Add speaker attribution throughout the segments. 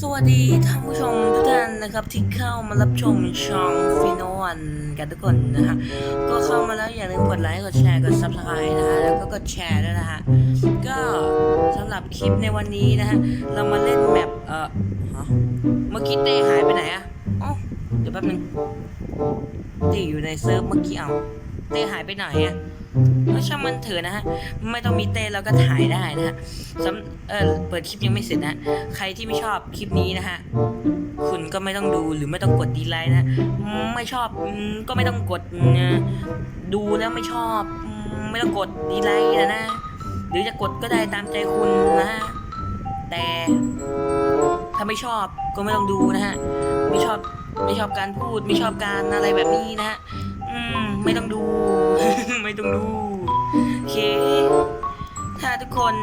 Speaker 1: สวัสดีท่านผู้ชมทุกท่านนะครับที่เข้ามารับชมช่องฟิโนวันกันทุกคนนะฮะก็เข้ามาแล้วอย่าลืมกดไลค์กดแชร์กด subscribe นะฮะแล้วก็กดแชร์ด้วยนะฮะก็สำหรับคลิปในวันนี้นะฮะเรามาเล่นแมปเอ่อเมื่อกี้เต้หายไปไหนอะอ๋อเดี๋ยวแป๊บนึงเต้อยู่ในเซิร์ฟเมื่อกี้เอาเต้หายไปไหนอะ ก็ช่างมันเถอะนะฮะ ไม่ต้องมีเต้นแล้วก็ถ่ายได้นะฮะสำเออเปิดคลิปยังไม่เสร็จนะ ใครที่ไม่ชอบคลิปนี้นะฮะ คุณก็ไม่ต้องดูหรือไม่ต้องกดดีไลค์นะ ไม่ชอบก็ไม่ต้องกดดูแล้วไม่ชอบ ไม่ต้องกดดีไลค์นะนะ หรือจะกดก็ได้ตามใจคุณนะฮะ แต่ถ้าไม่ชอบก็ไม่ต้องดูนะฮะ ไม่ชอบไม่ชอบการพูดไม่ชอบการอะไรแบบนี้นะฮะ อืม ไม่ต้องดู ไม่ต้องดู โอเค ถ้าทุกคน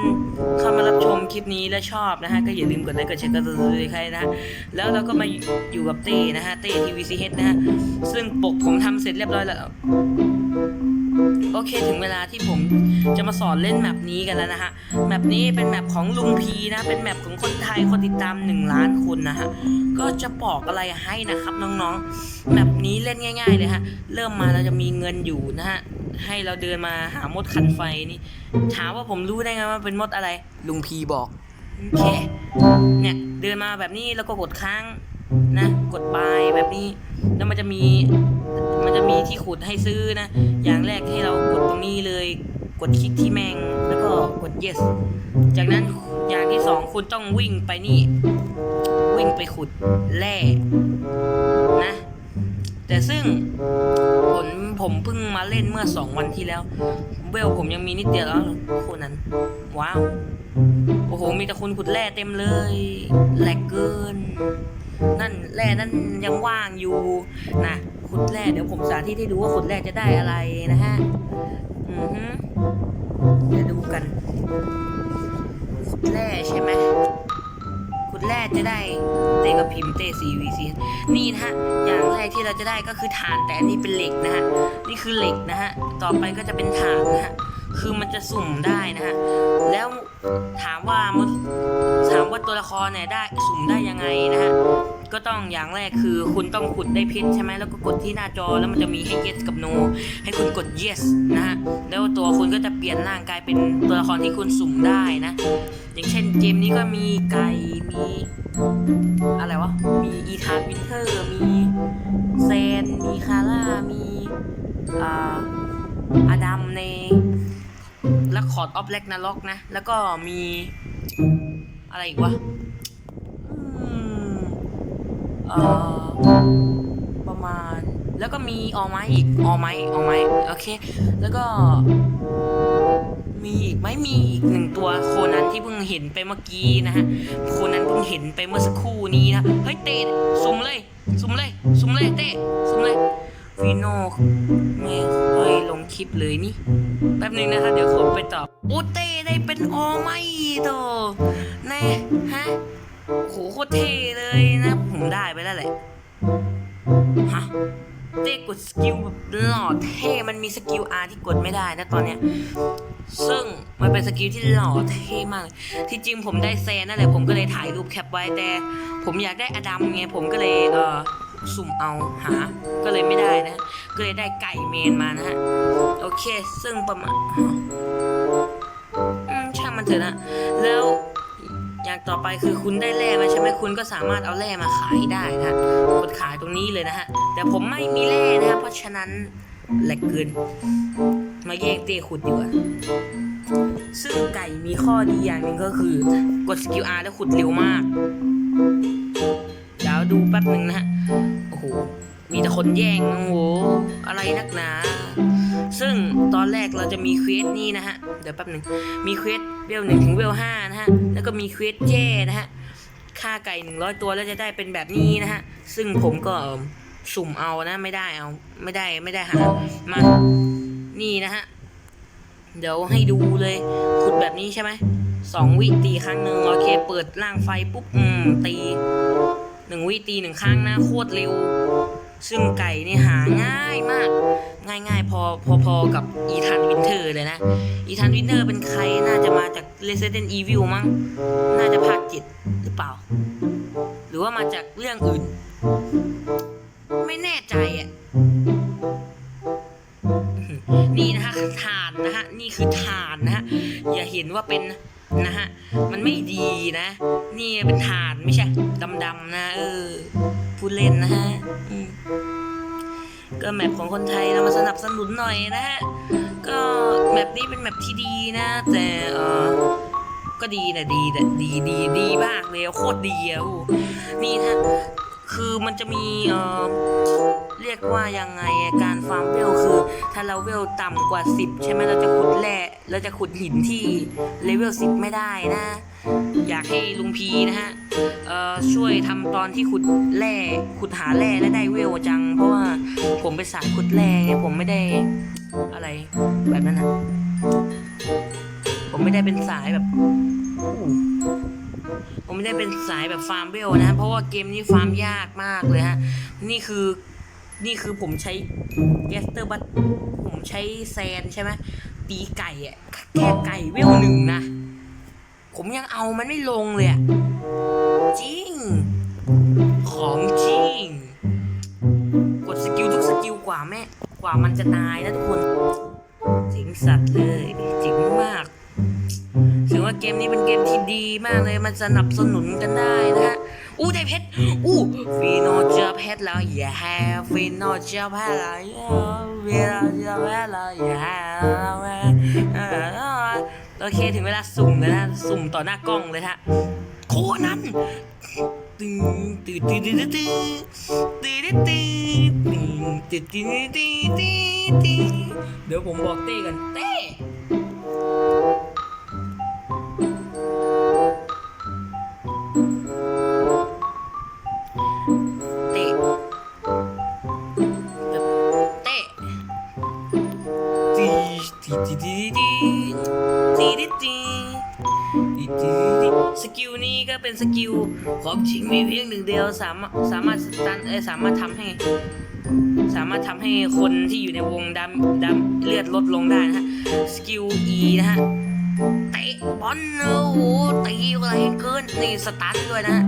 Speaker 1: เข้ามารับชมคลิปนี้และชอบนะฮะ ก็อย่าลืมกดไลค์กดแชร์กดติดตามใครนะฮะ แล้วเราก็มาอยู่กับเต้นะฮะ เต้ทีวีซีเฮดนะฮะ ซึ่งปกผมทำเสร็จเรียบร้อยแล้ว โอเคถึงเวลาที่ผมจะมาสอนเล่นแมปนี้กันแล้วนะฮะแมปนี้เป็นแมปของลุงพีนะเป็นแมปของคนไทยคนติดตาม 1 ล้านคนนะฮะก็จะบอกอะไรให้นะครับน้องๆแมปนี้เล่นง่าย ๆ เลยฮะเริ่มมาเราจะมีเงินอยู่นะฮะให้เราเดินมาหามดขันไฟนี่ถามว่าผมรู้ได้ไงว่าเป็นมดอะไรลุงพีบอกโอเคเนี่ยเดินมาแบบนี้แล้วก็กดค้างนะ กดบายแบบนี้ แล้วมันจะมีมันจะมี ที่ขุดให้ซื้อนะ อย่างแรกให้เรากดตรงนี้เลย กดคลิกที่แมงแล้วก็กด yes จากนั้นอย่างที่สองคุณต้องวิ่งไปนี่ วิ่งไปขุดแร่นะ แต่ซึ่งผมผมเพิ่งมาเล่นเมื่อสองวันที่แล้ว เวลผมยังมีนิดเดียวแล้วคนนั้น ว้าว โอ้โห มีแต่คนขุดแร่เต็มเลยแหลกเกิน นั่นแร่นั่นยังว่างอยู่นะขุดแร่เดี๋ยวผมสาธิตให้ดูว่าขุดแร่จะได้อะไรนะฮะอือฮึเดี๋ยวดูกันขุดแร่ใช่ไหมขุดแร่จะได้เตกับพิมพ์เตซีวีซีนี่นะฮะอย่างแรกที่เราจะได้ก็คือถ่านแต่อันนี้เป็นเหล็กนะฮะนี่คือเหล็กนะฮะต่อไปก็จะเป็นถ่านนะฮะ คือมันจะสุ่มได้นะฮะ แล้วถามว่ามันถามว่าตัวละครเนี่ยได้สุ่มได้ยังไงนะฮะ ก็ต้องอย่างแรกคือคุณต้องขุดได้เพชรใช่ไหมแล้วก็กดที่หน้าจอแล้วมันจะมีให้ yes กับ no ให้คุณกด yes นะฮะ แล้วตัวคุณก็จะเปลี่ยนร่างกายเป็นตัวละครที่คุณสุ่มได้นะ อย่างเช่นเกมนี้ก็มีไก่มีอะไรวะ มีอีธานวินเทอร์ มีเซน มีคาร่า มีอ่าอดัมใน คอร์ดออฟแลกนาล็อกนะ แล้วก็มีอะไรอีกวะอืมเอ่อประมาณ แล้วก็มีออไม้อีกออไม้ออไม้โอเค แล้วก็ มีอีกไหมมีอีกหนึ่งตัวโคนันที่เพิ่งเห็นไปเมื่อกี้นะฮะโคนันเพิ่งเห็นไปเมื่อสักครู่นี้นะเฮ้ยเตะสุ่มเลย สุ่มเลย สุ่มเลยเตะสุ่มเลยฟีโน่ไม่ค่อย คลิปเลยนี่ แป๊บนึงนะคะเดี๋ยวผมไปตอบอ้เต้ได้เป็นออไม่โตแน่ฮะโหโคตรเท่เลยนะ ผมได้ไปแล้วแหละฮะเต้กดสกิลแบบหล่อเท่มันมีสกิล R ที่กดไม่ได้นะตอนเนี้ยซึ่งมันเป็นสกิลที่หล่อเท่มากเลยที่จริงผมได้แซนนั่นแหละผมก็เลยถ่ายรูปแคปไว้แต่ ผมอยากได้อดัมไงผมก็เลยเออสุ่มเอาหา ก็เลยไม่ได้นะ ก็เลยได้ไก่เมนมานะฮะ โอเค ซึ่งประมาณอืมช่างมันเถอะนะ แล้วอย่างต่อไปคือคุณได้แร่มาใช่ไหมคุณก็สามารถเอาแร่มาขายได้นะกดขายตรงนี้เลยนะฮะ แต่ผมไม่มีแร่นะฮะเพราะฉะนั้นแหลกเกิน มาแย่งเต้ขุดดีกว่าซึ่งไก่มีข้อดีอย่างหนึ่งก็คือกดสกิล R แล้วขุดเร็วมาก เดี๋ยวดูแป๊บหนึ่งนะฮะ โอ้โห มีแต่คนแย่ง โอ้โห อะไรนักหนา ซึ่งตอนแรกเราจะมีเควสนี่นะฮะ เดี๋ยวแป๊บหนึ่งมีเควสเวลหนึ่งถึงเวลห้านะฮะ แล้วก็มีเควสแย่นะฮะฆ่าไก่หนึ่งร้อยตัวแล้วจะได้เป็นแบบนี้นะฮะ ซึ่งผมก็สุ่มเอานะไม่ได้เอาไม่ได้ไม่ได้หามานี่นะฮะ เดี๋ยวให้ดูเลยขุดแบบนี้ใช่ไหมสองวิตีครั้งหนึ่งโอเค เปิดร่างไฟปุ๊บอืมตีหนึ่งวิตีหนึ่งครั้งนะโคตรเร็ว ซึ่งไก่นี่หาง่ายมาก ง่ายๆพอพอพอกับอีธานวินเทอร์เลยนะ อีธานวินเทอร์เป็นใครน่าจะมาจาก Resident Evil มั้ง น่าจะภาคจ็ดหรือเปล่า หรือว่ามาจากเรื่องอื่น ไม่แน่ใจอะนี่นะฮะฐานนะฮะ นี่คือฐานนะฮะ อย่าเห็นว่าเป็นนะฮะ มันไม่ดีนะ นี่เป็นฐานไม่ใช่ดำๆนะ เออ พูดเล่นนะฮะก็แมปของคนไทยเรามาสนับสนุนหน่อยนะฮะ ก็แมปนี้เป็นแมปที่ดีนะ แต่เออก็ดีนะดีแต่ดีดีดีมากเลยโคตรดีอะนี่นะคือมันจะมีเออเรียกว่ายังไงการฟาร์มเวลคือ ถ้าเราเวลต่ำกว่า 10 ใช่ไหมเราจะขุดแร่เราจะขุดหินที่เลเวล10 ไม่ได้นะ อยากให้ลุงพีนะฮะช่วยทำตอนที่ขุดแร่ขุดหาแร่และได้เวลจัง เพราะว่าผมไปสายขุดแร่ไงผมไม่ได้อะไรแบบนั้นนะผมไม่ได้เป็นสายแบบผมไม่ได้เป็นสายแบบฟาร์มเวลนะ เพราะว่าเกมนี้ฟาร์มยากมากเลยฮะ นี่คือ นี่คือผมใช้เกสเตอร์บัตผมใช้แซนใช่ไหมตีไก่อะแค่ไก่เวลหนึ่งนะ ผมยังเอามันไม่ลงเลยอะจริง ของจริง กดสกิลทุกสกิลกว่าแม่กว่ามันจะตายนะทุกคนจริงสัตว์เลยจริงมาก ถือว่าเกมนี้เป็นเกมที่ดีมากเลยมันสนับสนุนกันได้นะฮะ อู้ได้เพชรอู้ฟีโนเจอเพชรแล้วอย่าแฮฟีโนเจอเพชรแล้วอย่าฟีโนเจอเพชรแล้วอย่าแฮโอเคถึงเวลาสุ่มแล้วนะสุ่มต่อหน้ากล้องเลยฮะโคนั้นตึงตึงตึงตึงตึงตึงตึงตึงตึงตึงตึงตึงตึงตึงเดี๋ยวผมบอกเต้กันเต้ สกิลนี้ก็เป็นสกิลของจริงมีเพียงหนึ่งเดียวสามารถสามารถสตันเอ้ยสามารถทำให้ สามารถทำให้คนที่อยู่ในวงดำดำเลือดลดลงได้นะฮะสกิล E นะฮะเตะบอลโอ้โหตีแรเกินนี่สตันด้วยนะฮะ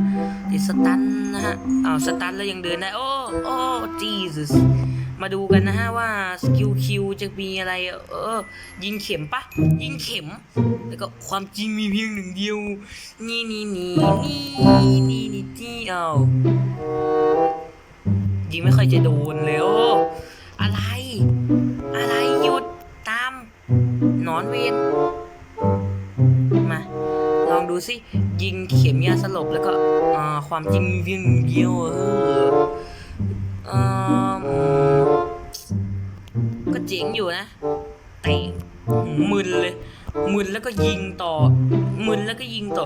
Speaker 1: ติดสตันนะฮะอ้าวสตันแล้วยังเดินได้โอ้โอ้จีส มาดูกันนะฮะว่าสกิลคิวจะมีอะไร เออ ยิงเข็มปะยิงเข็ม แล้วก็ความจริงมีเพียงหนึ่งเดียว นี่นี่นี่นี่นี่นี่ที่อ้ายิงไม่ค่อยจะโดนเลยโอ้อะไร อะไรหยุดตามนอนเวนมาลองดูสิยิงเข็มยาสลบแล้วก็ความจริงมีเพียงหนึ่งเดียวเออเออ เจ๋งอยู่นะเตะมึนเลยมึนแล้วก็ยิงต่อมึนแล้วก็ยิงต่อ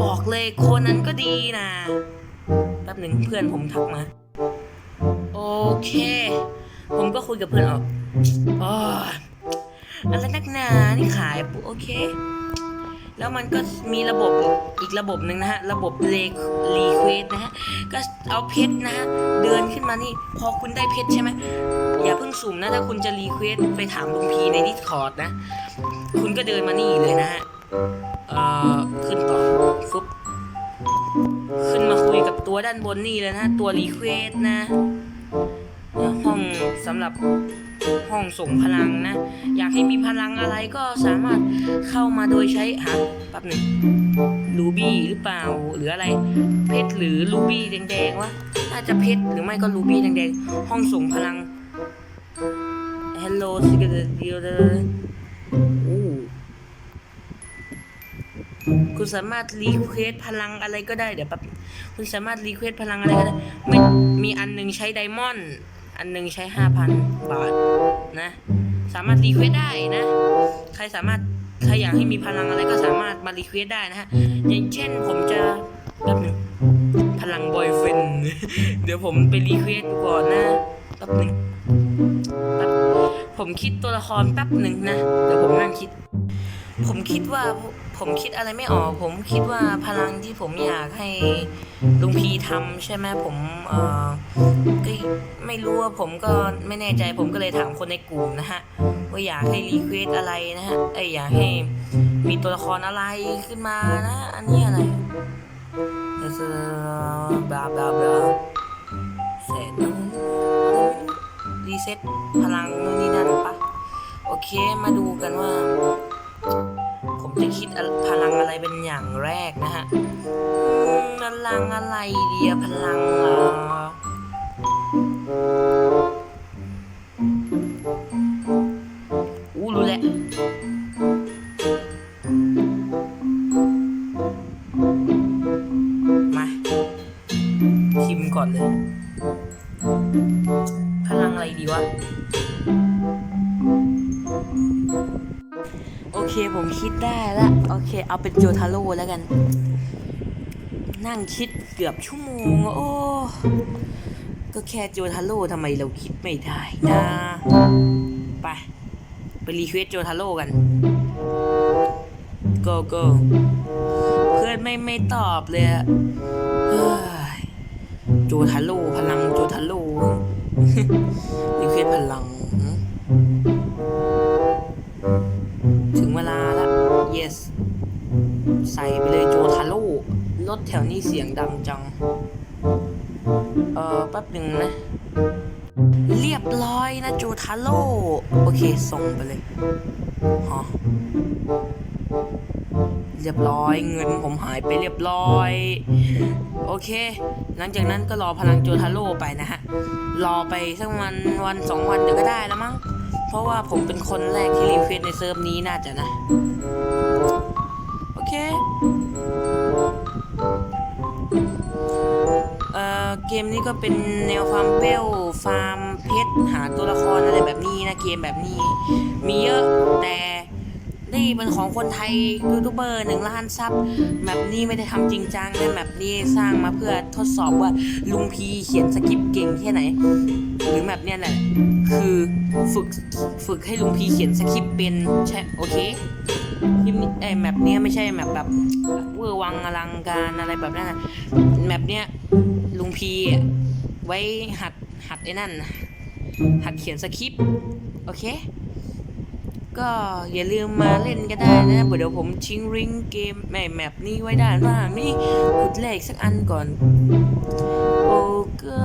Speaker 1: บอกเลยคนนั้นก็ดีนะแป๊บหนึ่งเพื่อนผมทักมา โอเค ผมก็คุยกับเพื่อนออกอ๋ออะไรนักหนานี่ขายปุ๊บโอเค แล้วมันก็มีระบบอีกระบบหนึ่งนะฮะ ระบบเลรีเควสนะฮะ ก็เอาเพชรนะฮะ เดินขึ้นมานี่ พอคุณได้เพชรใช่ไหม อย่าเพิ่งสุ่มนะ ถ้าคุณจะรีเควสไปถามลุงพีในดิสคอร์ดนะ คุณก็เดินมานี่เลยนะฮะ เอ่อ ขึ้นต่อฟึบขึ้นมาคุยกับตัวด้านบนนี่เลยนะ ตัวรีเควสนะห้องสำหรับ ห้องส่งพลังนะ อยากให้มีพลังอะไรก็สามารถเข้ามาโดยใช้หาแป๊บหนึ่งรูบี้หรือเปล่าหรืออะไร เพชรหรือรูบี้แดงๆวะน่าจะเพชรหรือไม่ก็รูบี้แดงๆห้องส่งพลัง Hello สิกเดียวเลยโอ้คุณสามารถรีเควสพลังอะไรก็ได้เดี๋ยวแป๊บคุณสามารถรีเควสพลังอะไรก็ได้ไม่มีอันหนึงใช้ไดมอนด์ อันหนึงใช้ห้าพันบาทนะ สามารถรีเควสได้นะ ใครสามารถใครอยากให้มีพลังอะไรก็สามารถมารีเควสได้นะฮะ อย่างเช่นผมจะแป๊บหนึงพลังบอยเฟนเดี๋ยวผมไปรีเควสก่อนนะแป๊บหนึงผมคิดตัวละครแป๊บหนึ่งนะ เดี๋ยวผมนั่งคิด ผมคิดว่า ผมคิดอะไรไม่ออก ผมคิดว่าพลังที่ผมอยากให้ลุงพีทำใช่ไหมผมเออก็ไม่รู้ว่าผมก็ไม่แน่ใจผมก็เลยถามคนในกลุ่มนะฮะว่าอยากให้รีเควสอะไรนะฮะไอยอยากให้มีตัวละครอะไรขึ้นมานะ อันนี้อะไรบลาบลาบลาแสนรีเซ็ตพลังนู่นนี่นั่นปะโอเคมาดูกันว่า ผมจะคิดพลังอะไรเป็นอย่างแรกนะฮะพลังอะไรเดียพลังเหรอ เอาเป็นโจทาโร่แล้วกัน นั่งคิดเกือบชั่วโมง โอ้ ก็แค่โจทาโร่ทำไมเราคิดไม่ได้นะ ไป ไปรีเควสโจทาโร่กัน go go เพื่อนไม่ไม่ตอบเลยอะเฮ้ยโจทาโร่พลังโจทาโร่รีเควสพลัง ส่ไปเลยโจทาโร่รถแถวนี้เสียงดังจัง เออแป๊บหนึ่งนะ เรียบร้อยนะโจทาโร่โอเคส่งไปเลยฮะเรียบร้อยเงินผมหายไปเรียบร้อย โอเค หลังจากนั้นก็รอพลังโจทาโร่ไปนะฮะ รอไปสักวันวันสองวันเดี๋ยวก็ได้แล้วมั้ง เพราะว่าผมเป็นคนแรกที่รีเควสในเซิร์ฟนี้น่าจะนะ เค เอ่อ เกมนี้ก็เป็นแนวฟาร์มเปลฟาร์มเพชร หาตัวละครอะไรแบบนี้นะ เกมแบบนี้ มีเยอะแต่ นี่เป็นของคนไทยยูทูบเบอร์หนึ่งล้านซับแบบนี้ไม่ได้ทำจริงจังนะแบบนี้สร้างมาเพื่อทดสอบว่าลุงพีเขียนสคริปต์เก่งแค่ไหน หรือแบบเนี้ยแหละคือฝึกฝึกให้ลุงพีเขียนสคริปต์เป็นใช่โอเคคลิปนี้ไอแมปเนี้ยไม่ใช่แมปแบบเวอร์วังอลังการอะไรแบบนั้นนะแมปเนี้ยลุงพีไว้หัดหัดไอ้นั่นหัดเขียนสคริปต์โอเค ก็อย่าลืมมาเล่นก็ได้นะเดี๋ยวผมชิงริงเกมแม่แมปนี้ไว้ด้านล่างนี่ขุดเลขสักอันก่อน โอ้ก็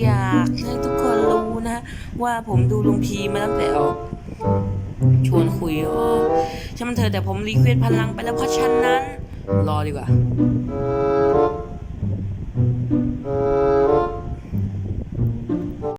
Speaker 1: อยากให้ทุกคนรู้นะ ว่าผมดูลุงพีมาตั้งแต่ออกชวนคุยโอ้ช่างมันเถอะแต่ผมรีเควสพลังไปแล้วเพราะฉะนั้น รอดีกว่า